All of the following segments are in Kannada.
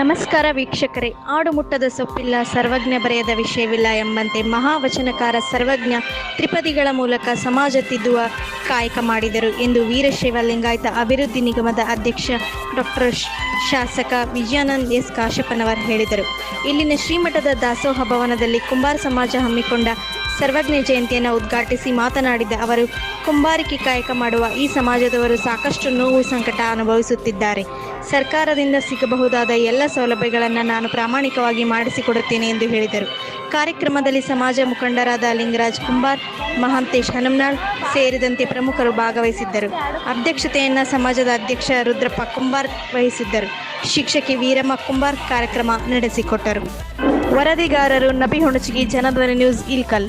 ನಮಸ್ಕಾರ ವೀಕ್ಷಕರೇ. ಆಡು ಮುಟ್ಟದ ಸೊಪ್ಪಿಲ್ಲ, ಸರ್ವಜ್ಞ ಬರೆಯದ ವಿಷಯವಿಲ್ಲ ಎಂಬಂತೆ ಮಹಾವಚನಕಾರ ಸರ್ವಜ್ಞ ತ್ರಿಪದಿಗಳ ಮೂಲಕ ಸಮಾಜ ತಿದ್ದುವ ಕಾಯಕ ಮಾಡಿದರು ಎಂದು ವೀರಶೈವ ಲಿಂಗಾಯತ ಅಭಿವೃದ್ಧಿ ನಿಗಮದ ಅಧ್ಯಕ್ಷ ಡಾಕ್ಟರ್ ಶಾಸಕ ವಿಜಯಾನಂದ್ ಎಸ್ ಕಾಶಪ್ಪನವರ್ ಹೇಳಿದರು. ಇಲ್ಲಿನ ಶ್ರೀಮಠದ ದಾಸೋಹ ಭವನದಲ್ಲಿ ಕುಂಬಾರ ಸಮಾಜ ಹಮ್ಮಿಕೊಂಡ ಸರ್ವಜ್ಞ ಜಯಂತಿಯನ್ನು ಉದ್ಘಾಟಿಸಿ ಮಾತನಾಡಿದ ಅವರು, ಕುಂಬಾರಿಕೆ ಕಾಯಕ ಮಾಡುವ ಈ ಸಮಾಜದವರು ಸಾಕಷ್ಟು ನೋವು ಸಂಕಟ ಅನುಭವಿಸುತ್ತಿದ್ದಾರೆ. ಸರ್ಕಾರದಿಂದ ಸಿಗಬಹುದಾದ ಎಲ್ಲ ಸೌಲಭ್ಯಗಳನ್ನು ನಾನು ಪ್ರಾಮಾಣಿಕವಾಗಿ ಮಾಡಿಸಿಕೊಡುತ್ತೇನೆ ಎಂದು ಹೇಳಿದರು. ಕಾರ್ಯಕ್ರಮದಲ್ಲಿ ಸಮಾಜ ಮುಖಂಡರಾದ ಲಿಂಗರಾಜ್ ಕುಂಬಾರ್, ಮಹಾಂತೇಶ್ ಹನುಮನಾಳ್ ಸೇರಿದಂತೆ ಪ್ರಮುಖರು ಭಾಗವಹಿಸಿದ್ದರು. ಅಧ್ಯಕ್ಷತೆಯನ್ನು ಸಮಾಜದ ಅಧ್ಯಕ್ಷ ರುದ್ರಪ್ಪ ಕುಂಬಾರ್ ವಹಿಸಿದ್ದರು. ಶಿಕ್ಷಕಿ ವೀರಮ್ಮ ಕುಂಬಾರ್ ಕಾರ್ಯಕ್ರಮ ನಡೆಸಿಕೊಟ್ಟರು. ವರದಿಗಾರರು ನಬಿ ಹುಣಚಗಿ ಜನಧ್ವನಿ ನ್ಯೂಸ್, ಇಲ್ಕಲ್.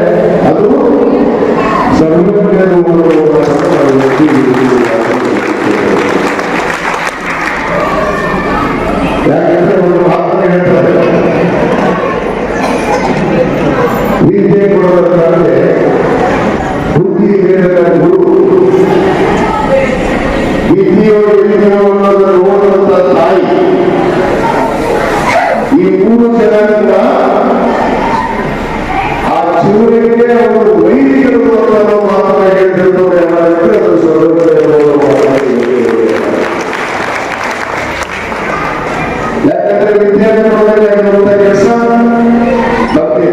ವಿದ್ಯೆ ಕೊಡಬೇಕಾದ್ರೆ ಬುದ್ಧಿ ಹೇಳಿದ ಅವರು ವೈದಿಕರು ಅನ್ನೋ ಮಾತನ್ನ ಹೇಳ್ತಿರ್ತಾರೆ ಯಾಕಂದ್ರೆ ವಿದ್ಯಾರ್ಥಿಗಳಿಗೆ ಆಗಿರುವಂತ ಕೆಲಸ ಭಕ್ತಿ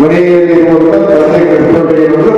ಮನೆಯಲ್ಲಿರುವಂತ ತಂದೆ ಕರ್ತವ್ಯಗಳು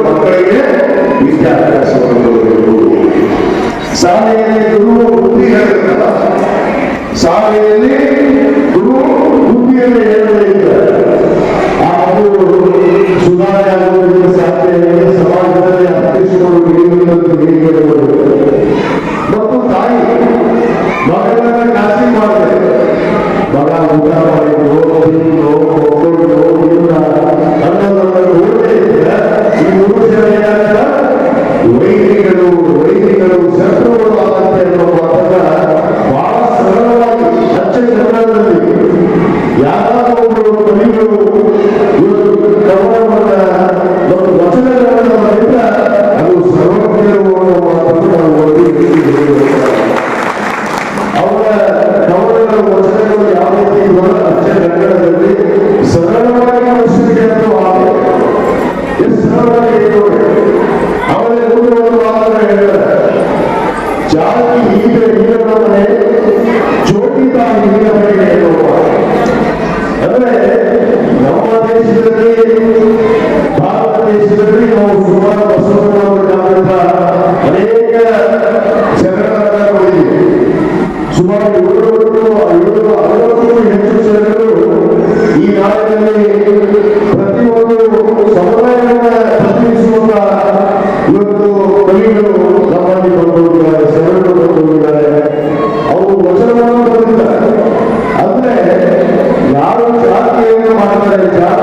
para entrar